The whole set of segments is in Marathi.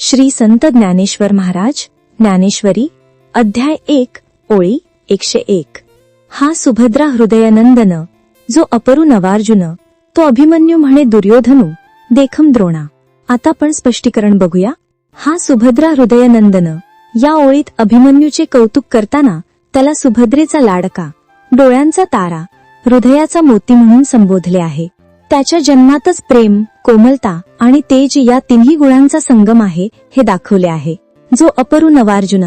श्री संत ज्ञानेश्वर महाराज ज्ञानेश्वरी अध्याय एक ओळी एकशे एक. हा सुभद्रा हृदयनंदन जो अपरू नवार्जुन तो अभिमन्यू म्हणे दुर्योधनू देखम द्रोणा. आता पण स्पष्टीकरण बघूया. हा सुभद्रा हृदयनंदन या ओळीत अभिमन्यूचे कौतुक करताना त्याला सुभद्रेचा लाडका डोळ्यांचा तारा हृदयाचा मोती म्हणून संबोधले आहे. त्याच्या जन्मातच प्रेम कोमलता आणि तेज या तिन्ही गुणांचा संगम आहे हे दाखवले आहे. जो अपरू नवार्जुन.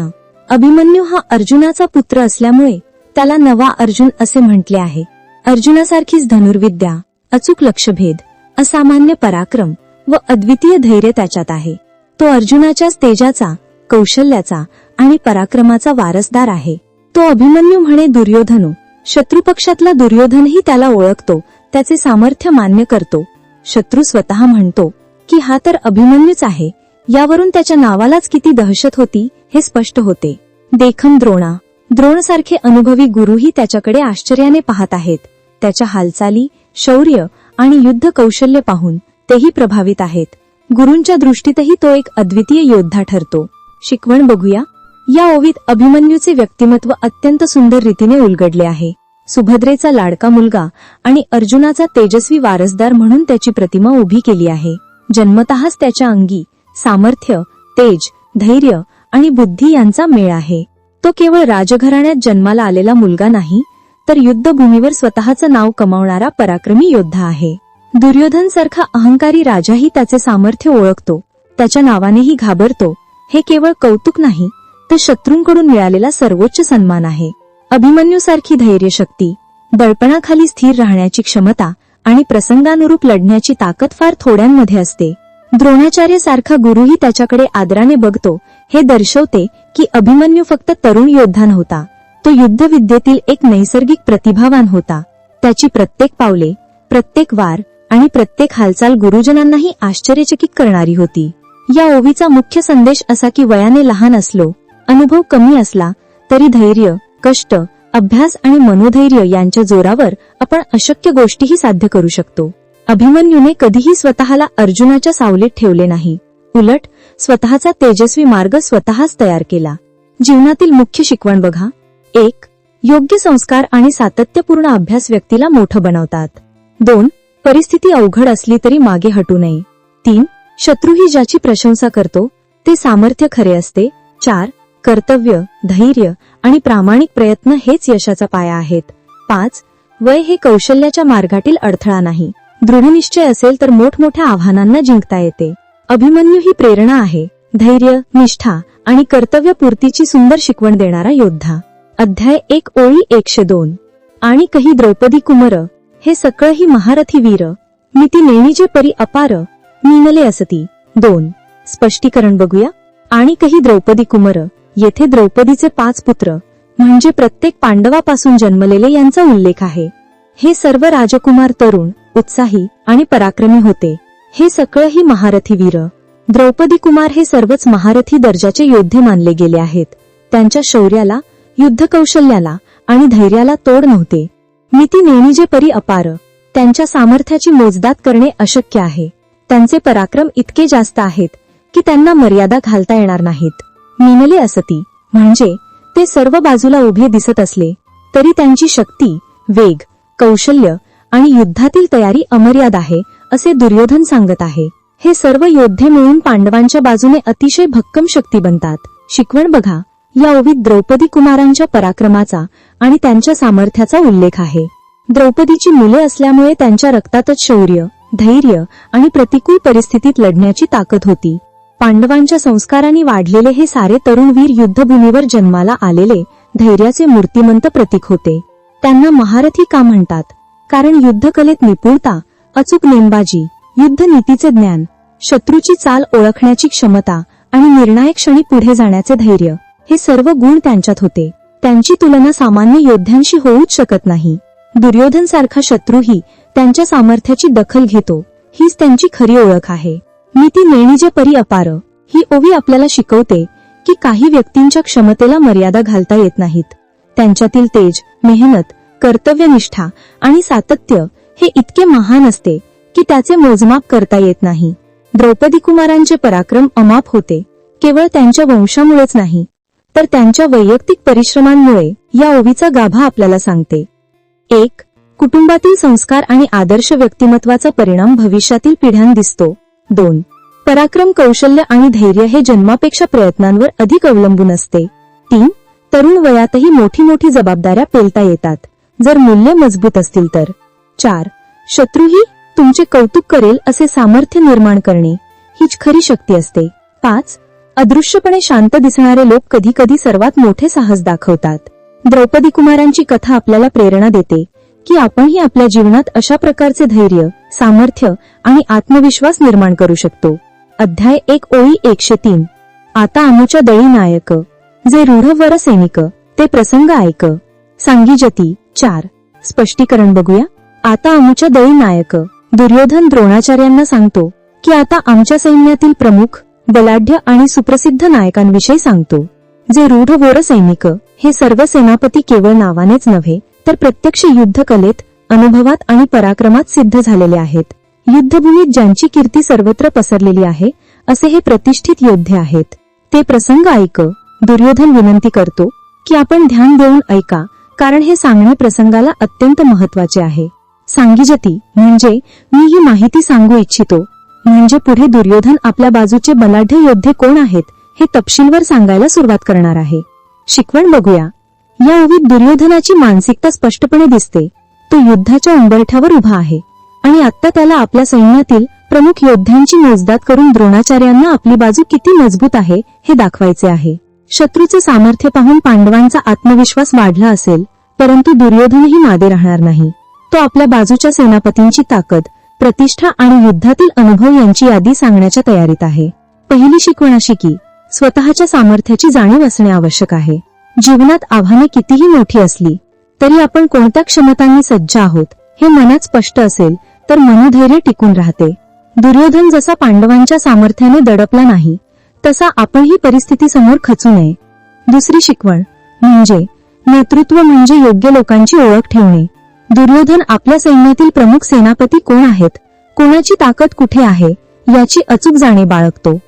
अभिमन्यू हा अर्जुनाचा पुत्र असल्यामुळे त्याला नवा अर्जुन असे म्हटले आहे. अर्जुनासारखीच धनुर्विद्या अचूक लक्षभेद असामान्य पराक्रम व अद्वितीय धैर्य त्याच्यात आहे. तो अर्जुनाच्याच तेजाचा कौशल्याचा आणि पराक्रमाचा वारसदार आहे. तो अभिमन्यू म्हणे दुर्योधनू शत्रुपक्षातला दुर्योधनही त्याला ओळखतो त्याचे सामर्थ्य मान्य करतो. शत्रू स्वतः म्हणतो की हा तर अभिमन्यूच आहे. यावरून त्याच्या नावालाच किती दहशत होती हे स्पष्ट होते. देखम द्रोणा. द्रोणसारखे अनुभवी गुरुही त्याच्याकडे आश्चर्याने पाहत आहेत. त्याच्या हालचाली शौर्य आणि युद्ध कौशल्य पाहून तेही प्रभावित आहेत. गुरूंच्या दृष्टीतही तो एक अद्वितीय योद्धा ठरतो. शिकवण बघूया. या ओवीत अभिमन्यूचे व्यक्तिमत्व अत्यंत सुंदर रीतीने उलगडले आहे. सुभद्रेचा लाडका मुलगा आणि अर्जुनाचा तेजस्वी वारसदार म्हणून त्याची प्रतिमा उभी केली आहे. जन्मतःच त्याच्या अंगी सामर्थ्य तेज धैर्य आणि बुद्धी यांचा मेळ आहे. तो केवळ राजघराण्यात जन्माला आलेला मुलगा नाही तर युद्धभूमीवर स्वतःचं नाव कमावणारा पराक्रमी योद्धा आहे. दुर्योधन सारखा अहंकारी राजाही त्याचे सामर्थ्य ओळखतो त्याच्या नावानेही घाबरतो हे केवळ कौतुक नाही तर शत्रूंकडून मिळालेला सर्वोच्च सन्मान आहे. अभिमन्यूसारखी धैर्यशक्ती दळपणाखाली स्थिर राहण्याची क्षमता आणि प्रसंगानुरूप लढण्याची ताकद फार थोड्यांमध्ये असते. द्रोणाचार्य सारखा गुरुही त्याच्याकडे आदराने बघतो हे दर्शवते की अभिमन्यू फक्त तरुण योद्धा नव्हता तो युद्धविद्येतील एक नैसर्गिक प्रतिभावान होता. त्याची प्रत्येक पावले प्रत्येक वार आणि प्रत्येक हालचाल गुरुजनांनाही आश्चर्यचकित करणारी होती. या ओवीचा मुख्य संदेश असा की वयाने लहान असलो अनुभव कमी असला तरी धैर्य कष्ट अभ्यास आणि मनोधैर्य यांच्या जोरावर आपण अशक्य गोष्टीही साध्य करू शकतो. अभिमन्यूने कधीही स्वतःला अर्जुनाच्या सावलीत ठेवले नाही. उलट स्वतःचा तेजस्वी मार्ग स्वतःच तयार केला. जीवनातील मुख्य शिकवण बघा. एक योग्य संस्कार आणि सातत्यपूर्ण अभ्यास व्यक्तीला मोठं बनवतात. दोन परिस्थिती अवघड असली तरी मागे हटू नये. तीन शत्रूही ज्याची प्रशंसा करतो ते सामर्थ्य खरे असते. चार कर्तव्य धैर्य आणि प्रामाणिक प्रयत्न हेच यशाचा पाया आहेत. पाच वय हे कौशल्याच्या मार्गातील अडथळा नाही. दृढनिश्चय असेल तर मोठमोठ्या आव्हानांना जिंकता येते. अभिमन्यू ही प्रेरणा आहे. धैर्य निष्ठा आणि कर्तव्यपूर्तीची सुंदर शिकवण देणारा योद्धा. अध्याय एक ओळी एकशे दोन. आणि कही द्रौपदी कुमर हे सकळही महारथी वीर. मी ती नेणीजे परी अपार मीनले असती. दोन स्पष्टीकरण बघूया. आणि कही द्रौपदी कुमर येथे द्रौपदीचे पाच पुत्र म्हणजे प्रत्येक पांडवापासून जन्मलेले यांचा उल्लेख आहे. हे सर्व राजकुमार तरुण उत्साही आणि पराक्रमी होते. हे सगळंही महारथी वीर द्रौपदी कुमार हे सर्वच महारथी दर्जाचे योद्धे मानले गेले आहेत. त्यांच्या शौर्याला युद्ध कौशल्याला आणि धैर्याला तोड नव्हते. मिती नेणीजे परी अपार त्यांच्या सामर्थ्याची मोजदात करणे अशक्य आहे. त्यांचे पराक्रम इतके जास्त आहेत की त्यांना मर्यादा घालता येणार नाहीत. मिनले असती. म्हणजे ते सर्व बाजूला उभे दिसत असले तरी त्यांची शक्ती वेग कौशल्य आणि युद्धातील तयारी अमर्याद आहे असे दुर्योधन सांगत आहे. हे सर्व योद्धे मिळून पांडवांच्या बाजूने अतिशय भक्कम शक्ती बनतात. शिकवण बघा या ओवीत द्रौपदी कुमारांच्या पराक्रमाचा आणि त्यांच्या सामर्थ्याचा उल्लेख आहे. द्रौपदीची मुले असल्यामुळे त्यांच्या रक्तातच शौर्य धैर्य आणि प्रतिकूल परिस्थितीत लढण्याची ताकद होती. पांडवांच्या संस्कारांनी वाढलेले हे सारे तरुण वीर युद्धभूमीवर जन्माला आलेले धैर्याचे मूर्तिमंत प्रतीक होते. त्यांना महारथी का म्हणतात? कारण युद्धकलेत निपुणता अचूक नेमबाजी युद्ध नीतीचे ज्ञान शत्रूची चाल ओळखण्याची क्षमता आणि निर्णायक क्षणी पुढे जाण्याचे धैर्य हे सर्व गुण त्यांच्यात होते. त्यांची तुलना सामान्य योद्ध्यांशी होऊच शकत नाही. दुर्योधन सारखा शत्रूही त्यांच्या सामर्थ्याची दखल घेतो हीच त्यांची खरी ओळख आहे. मी ती नेणीजे परी अपार ही ओवी आपल्याला शिकवते की काही व्यक्तींच्या क्षमतेला मर्यादा घालता येत नाहीत. त्यांच्यातील तेज मेहनत कर्तव्यनिष्ठा आणि सातत्य हे इतके महान असते की त्याचे मोजमाप करता येत नाही. द्रौपदी कुमारांचे पराक्रम अमाप होते केवळ त्यांच्या वंशामुळेच नाही तर त्यांच्या वैयक्तिक परिश्रमांमुळे या ओवीचा गाभा आपल्याला सांगते. एक कुटुंबातील संस्कार आणि आदर्श व्यक्तिमत्वाचा परिणाम भविष्यातील पिढ्यां दिसतो. दोन. पराक्रम कौशल्य आणि धैर्य हे जन्मापेक्षा प्रयत्नांवर अधिक अवलंबून असते. तीन. तरुण वयातही मोठी मोठी जबाबदाऱ्या पेलता येतात. जर मूल्य मजबूत असतील तर. चार. शत्रूही तुमचे कौतुक करेल असे सामर्थ्य निर्माण करणे. हीच खरी शक्ती असते. पाच. अदृश्यपणे शांत दिसणारे लोक कधी कधी सर्वात मोठे साहस दाखवतात. द्रौपदी कुमारांची कथा आपल्याला प्रेरणा देते. की आपणही आपल्या जीवनात अशा प्रकारचे धैर्य सामर्थ्य आणि आत्मविश्वास निर्माण करू शकतो. अध्याय एक ओळी एकशे तीन. आता आमुच्या दळी नायक. जे रूढ वर सैनिक ते प्रसंग ऐक. सांगीजती चार. स्पष्टीकरण बघूया. आता अमुच्या दळी नायक. दुर्योधन द्रोणाचार्यांना सांगतो की आता आमच्या सैन्यातील प्रमुख बलाढ्य आणि सुप्रसिद्ध नायकांविषयी सांगतो. जे रूढ वोर सैनिक हे सर्व सेनापती केवळ नावानेच नव्हे तर प्रत्यक्ष युद्धकलेत अनुभवात आणि पराक्रमात सिद्ध झालेले आहेत. युद्धभूमीत ज्यांची कीर्ती सर्वत्र पसरलेली आहे असे हे प्रतिष्ठित योद्धे आहेत. ते प्रसंग ऐक दुर्योधन विनंती करतो की आपण ध्यान देऊन ऐका कारण हे सांगणे प्रसंगाला अत्यंत महत्त्वाचे आहे. सांगीजती म्हणजे मी ही माहिती सांगू इच्छितो. म्हणजे पुढे दुर्योधन आपल्या बाजूचे बलाढ्य योद्धे कोण आहेत हे तपशीलवर सांगायला सुरुवात करणार आहे. शिकवण बघूया. या ओवीत दुर्योधनाची मानसिकता स्पष्टपणे दिसते. तो युद्धाच्या उंबरठ्यावर उभा आहे आणि आता त्याला आपल्या सैन्यातील प्रमुख योद्ध्यांची मोजदात करून द्रोणाचार्यांना आपली बाजू किती मजबूत आहे हे दाखवायचे आहे. शत्रूचे सामर्थ्य पाहून पांडवांचा आत्मविश्वास वाढला असेल परंतु दुर्योधनही मागे राहणार नाही. तो आपल्या बाजूच्या सेनापतींची ताकद प्रतिष्ठा आणि युद्धातील अनुभव यांची यादी सांगण्याच्या तयारीत आहे. पहिली शिकवण अशी की स्वतःच्या सामर्थ्याची जाणीव असणे आवश्यक आहे. जीवनात आव्हाने कितीही मोठी असली तरी आपण कोणत्या क्षमतांनी सज्ज आहोत हे मनात स्पष्ट असेल तर मनोधैर्य टिकून राहते. दुर्योधन जसा पांडवांच्या सामर्थ्याने दडपला नाही तसा आपणही परिस्थितीसमोर खचू नये. दुसरी शिकवण म्हणजे नेतृत्व म्हणजे योग्य लोकांची ओळख ठेवणे. दुर्योधन आपल्या सैन्यातील प्रमुख सेनापती कोण आहेत कोणाची ताकद कुठे आहे याची अचूक जाणे बाळगतो.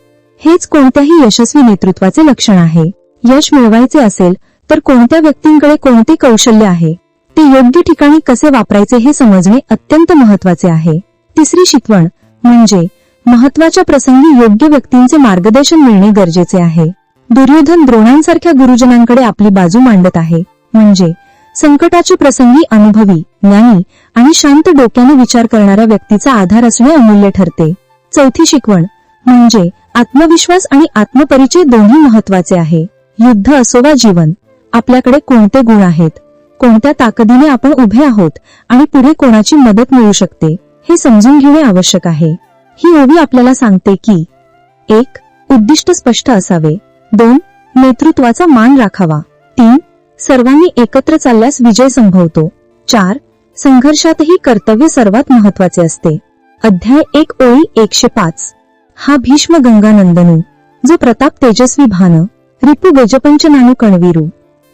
हेच कोणत्याही यशस्वी नेतृत्वाचे लक्षण आहे. यश मिळवायचे असेल तर कोणत्या व्यक्तींकडे कोणते कौशल्य आहे? ते योग्य ठिकाणी कसे वापरायचे हे समजणे अत्यंत महत्त्वाचे आहे. तिसरी शिकवण म्हणजे महत्त्वाच्या प्रसंगी योग्य व्यक्तींचे मार्गदर्शन मिळणे गरजेचे आहे. दुर्योधन द्रोणांसारख्या गुरुजनांकडे आपली बाजू मांडत आहे. म्हणजे संकटाची प्रसंगी अनुभवी ज्ञानी आणि शांत डोक्याने विचार करणाऱ्या व्यक्तीचा आधार असणे अमूल्य ठरते. चौथी शिकवण म्हणजे आत्मविश्वास आणि आत्मपरिचय दोन्ही महत्त्वाचे आहे. युद्ध असो वा जीवन आपल्याकडे कोणते गुण आहेत? कोणत्या ताकदीने आपण उभे आहोत आणि पुढे कोणाची मदत मिळू शकते? हे समजून घेणे आवश्यक आहे. ही ओवी आपल्याला सांगते की एक उद्दिष्ट स्पष्ट असावे. दोन नेतृत्वाचा मान राखावा. तीन सर्वांनी एकत्र चालल्यास विजय संभवतो. चार संघर्षातही कर्तव्य सर्वात महत्त्वाचे असते. अध्याय एक ओळी एकशे पाच. हा भीष्म गंगानंदनू जो प्रताप तेजस्वी भान रिपू गजपंच नानू कणवीरू.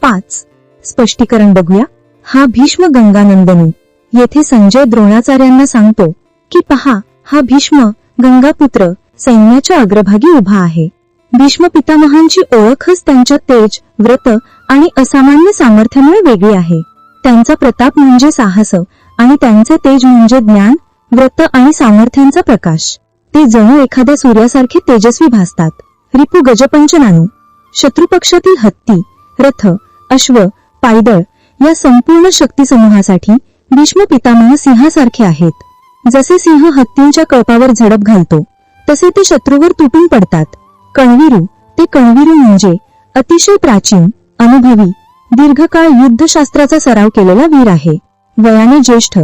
पाच. स्पष्टीकरण बघूया. हा भीष्म गंगानंदनी. येथे संजय द्रोणाचार्यांना सांगतो की पहा हा भीष्म गंगापुत्र सैन्याच्या अग्रभागी उभा आहे. भीष्म पितामहांची ओळखच त्यांच्या तेज व्रत आणि असामान्य सामर्थ्यामुळे वेगळी आहे. त्यांचा प्रताप म्हणजे साहस आणि त्यांचे तेज म्हणजे ज्ञान व्रत आणि सामर्थ्यांचा प्रकाश. ते जणू एखाद्या सूर्यासारखे तेजस्वी भासतात. रिपू गजपंच नानू. शत्रुपक्षातील हत्ती रथ अश्व पायदळ या संपूर्ण शक्ती समूहासाठी भीष्म पितामह सिंहासारखे आहेत. जसे सिंह हत्तींच्या कळपावर झडप घालतो तसे ते शत्रूवर तुटून पडतात. कणवीरू ते कणवीरू म्हणजे अतिशय प्राचीन अनुभवी दीर्घकाळ युद्धशास्त्राचा सराव केलेला वीर आहे. वयाने ज्येष्ठ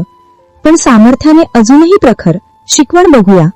पण सामर्थ्याने अजूनही प्रखर शिकवण बघूया.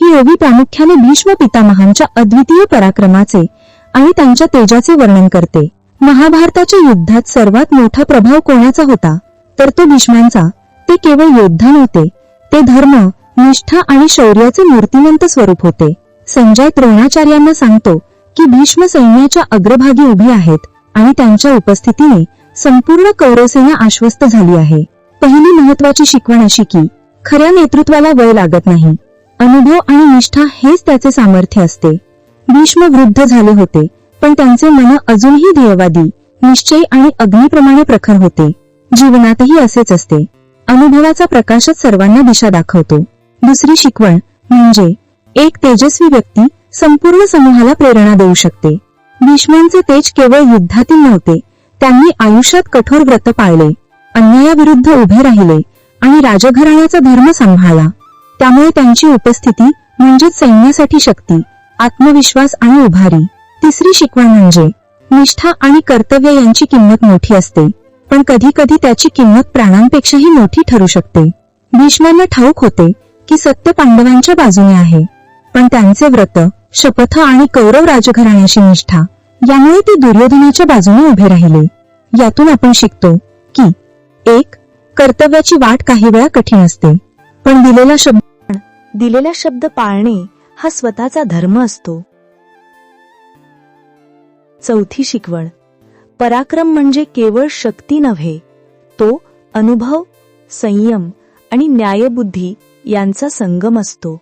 ही ओवी प्रामुख्याने भीष्म पितामहांच्या अद्वितीय पराक्रमाचे आणि त्यांच्या तेजाचे वर्णन करते. महाभारताच्या युद्धात सर्वात मोठा प्रभाव कोणाचा होता? तर तो भीष्मांचा. ते केवळ योद्धा नव्हते. ते धर्म निष्ठा आणि शौर्याचे मूर्तिमंत स्वरूप होते. संजय द्रोणाचार्यांना सांगतो की भीष्म सैन्याच्या अग्रभागी उभे आहेत आणि त्यांच्या उपस्थितीने संपूर्ण कौरवसेना आश्वस्त झाली आहे. पहिली महत्वाची शिकवण अशी की खऱ्या नेतृत्वाला वय लागत नाही. अनुभव आणि निष्ठा हेच त्याचे सामर्थ्य असते. भीष्म वृद्ध झाले होते पण त्यांचे मन अजूनही ध्येयवादी निश्चयी आणि अग्निप्रमाणे प्रखर होते. जीवनातही असेच असते. अनुभवाचा प्रकाशच सर्वांना दिशा दाखवतो. दुसरी शिकवण म्हणजे एक तेजस्वी व्यक्ती संपूर्ण समूहाला प्रेरणा देऊ शकते. भीष्मांचे तेज केवळ युद्धातील नव्हते त्यांनी आयुष्यात कठोर व्रत पाळले अन्यायाविरुद्ध उभे राहिले आणि राजघराण्याचा धर्म सांभाळला. त्यामुळे त्यांची उपस्थिती म्हणजेच सैन्यासाठी शक्ती आत्मविश्वास आणि उभारी. तिसरी शिकवण म्हणजे निष्ठा आणि कर्तव्य यांची किंमत मोठी असते पण कधी कधी त्याची किंमत प्राणांपेक्षाही मोठी ठरू शकते. भीष्मांना ठाऊक होते की सत्य पांडवांच्या बाजूने आहे पण त्यांचे व्रत शपथ आणि कौरव राजघराण्याशी निष्ठा यामुळे ते दुर्योधनाच्या बाजूने उभे राहिले. यातून आपण शिकतो की एक कर्तव्याची वाट काही वेळा कठीण असते पण दिलेला शब्द दिलेला शब्द पाळणे हा स्वतःचा धर्म असतो. चौथी शिकवण. पराक्रम म्हणजे केवळ शक्ती नव्हे तो अनुभव संयम आणि न्यायबुद्धी यांचा संगम असतो.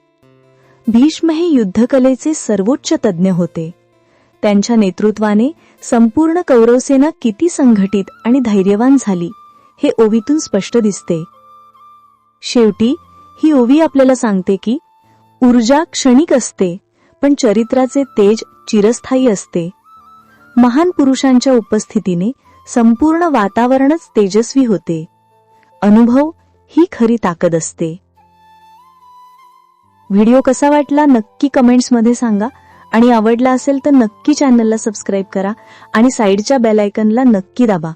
भीष्म हे युद्धकलेचे सर्वोच्च तज्ज्ञ होते. त्यांच्या नेतृत्वाने संपूर्ण कौरवसेना किती संघटित आणि धैर्यवान झाली हे ओवीतून स्पष्ट दिसते. शेवटी ही ओवी आपल्याला सांगते की ऊर्जा क्षणिक असते पण चरित्राचे तेज चिरस्थायी असते. महान पुरुषांच्या उपस्थितीने संपूर्ण वातावरणच तेजस्वी होते. अनुभव ही खरी ताकद असते. व्हिडिओ कसा वाटला नक्की कमेंट्समध्ये सांगा आणि आवडला असेल तर नक्की चॅनलला सबस्क्राईब करा आणि साईडच्या बेलायकनला नक्की दाबा.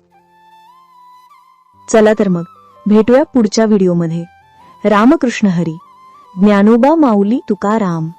चला तर मग भेटूया पुढच्या व्हिडिओमध्ये. रामकृष्ण हरी. ज्ञानोबा माऊली तुकाराम.